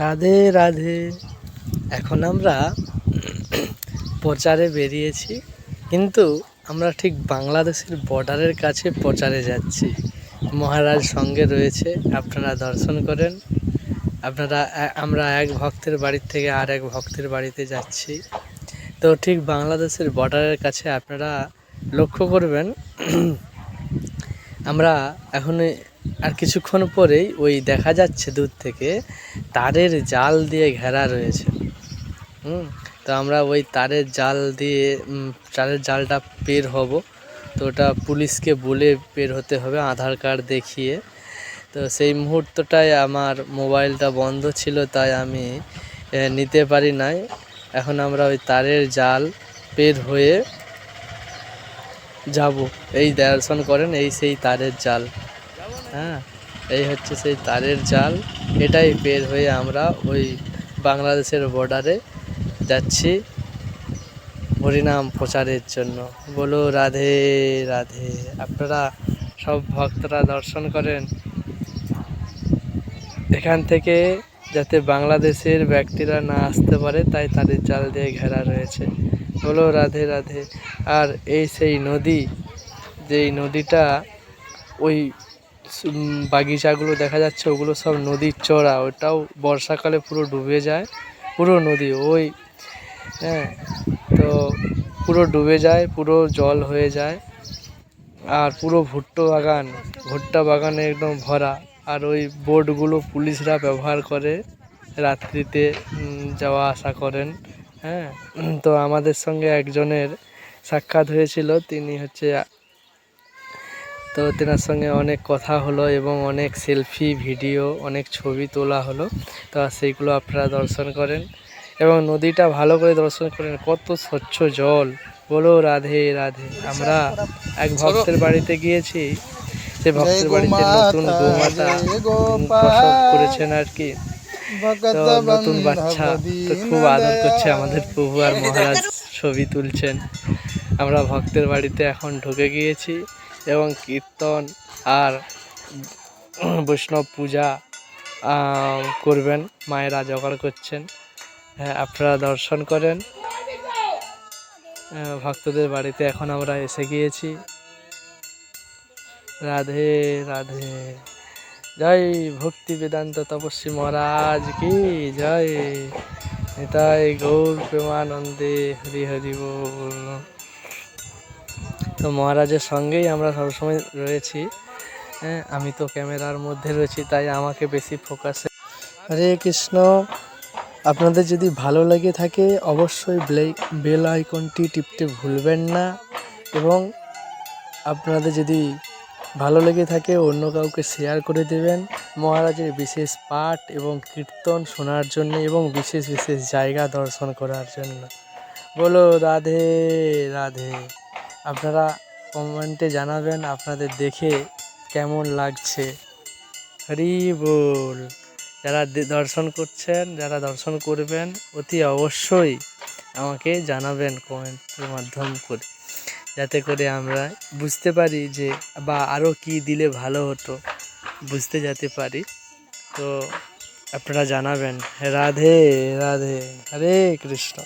রাধে রাধে। এখন আমরা প্রচারে বেরিয়েছি, কিন্তু আমরা ঠিক বাংলাদেশের বর্ডারের কাছে প্রচারে যাচ্ছি। মহারাজ সঙ্গে রয়েছে, আপনারা দর্শন করেন। আপনারা আমরা এক ভক্তের বাড়ির থেকে আর এক ভক্তের বাড়িতে যাচ্ছি। তো ঠিক বাংলাদেশের বর্ডারের কাছে আপনারা লক্ষ্য করবেন, আমরা এখন আর কিছুক্ষণ পরেই ওই দেখা যাচ্ছে দূর থেকে তারের জাল দিয়ে ঘেরা রয়েছে। হুম, তো আমরা ওই তারের জাল দিয়ে তারের জালটা পের হব। তো ওটা পুলিশকে বলে বের হতে হবে, আধার কার্ড দেখিয়ে। তো সেই মুহূর্তটায় আমার মোবাইলটা বন্ধ ছিল, তাই আমি নিতে পারি নাই। এখন আমরা ওই তারের জাল পের হয়ে যাব। এই দর্শন করেন, এই সেই তারের জাল। হ্যাঁ এই হচ্ছে সেই তারের জাল। এটাই বের হয়ে আমরা ওই বাংলাদেশের বর্ডারে যাচ্ছি হরিনাম প্রচারের জন্য। বলো, রাধে রাধে। আপনারা সব ভক্তরা দর্শন করেন। এখান থেকে যাতে বাংলাদেশের ব্যক্তিরা না আসতে পারে, তাই তাদের জাল দিয়ে ঘেরা রয়েছে। বলো, রাধে রাধে। আর এই সেই নদী, যেই নদীটা ওই বাগিচাগুলো দেখা যাচ্ছে, ওগুলো সব নদীর চড়া, ওটাও বর্ষাকালে পুরো ডুবে যায়, পুরো নদী ওই হ্যাঁ তো পুরো ডুবে যায়, পুরো জল হয়ে যায়, আর পুরো ভুট্টো বাগান, ভুট্টা বাগানে একদম ভরা, আর ওই বোটগুলো পুলিশরা ব্যবহার করে রাত্রিতে যাওয়া আসা করেন হ্যাঁ তো আমাদের সঙ্গে একজনের সাক্ষাৎ হয়েছিল, তিনি হচ্ছে তো তেনার সঙ্গে অনেক কথা হলো এবং অনেক সেলফি ভিডিও অনেক ছবি তোলা হলো। তো সেইগুলো আপনারা দর্শন করেন এবং নদীটা ভালো করে দর্শন করেন। কত স্বচ্ছ জল। বলো রাধে রাধে। আমরা এক ভক্তের বাড়িতে গিয়েছি। সে ভক্তের বাড়িতে নতুন গোমাতা প্রসব করেছেন আর কি। তো নতুন বাচ্চা তো খুব আদর করছে আমাদের প্রভু আর মহারাজ ছবি তুলছেন। আমরা ভক্তের বাড়িতে এখন ঢুকে গিয়েছি। এবং কীর্তন আর বৈষ্ণব পূজা করবেন, মায়েরা জোগাড় করছেন। হ্যাঁ আপনারা দর্শন করেন। ভক্তদের বাড়িতে এখন আমরা এসে গিয়েছি। রাধে রাধে। জয় ভক্তি বেদান্ত তপস্বী মহারাজ কি? জয়। নিতাই গৌর প্রেমানন্দে হরি হরি বল। তো মহারাজের সঙ্গেই আমরা সবসময় রয়েছি। হ্যাঁ আমি তো ক্যামেরার মধ্যে রয়েছি, তাই আমাকে বেশি ফোকাসে হরে কৃষ্ণ। আপনাদের যদি ভালো লেগে থাকে, অবশ্যই বেল আইকনটি টিপতে ভুলবেন না এবং আপনাদের যদি ভালো লেগে থাকে, অন্য কাউকে শেয়ার করে দেবেন। মহারাজের বিশেষ পাঠ এবং কীর্তন শোনার জন্য এবং বিশেষ বিশেষ জায়গা দর্শন করার জন্য। বলো, রাধে রাধে। আপনারা কমেন্টে জানাবেন আপনাদের দেখে কেমন লাগছে। হরি বল। যারা দর্শন করছেন, যারা দর্শন করবেন, অতি অবশ্যই আমাকে জানাবেন কমেন্টের মাধ্যম করে। যাতে করে আমরা বুঝতে পারি যে, বা আরও কি দিলে ভালো হতো, বুঝতে যেতে পারি। তো আপনারা জানাবেন। রাধে রাধে, হরে কৃষ্ণ।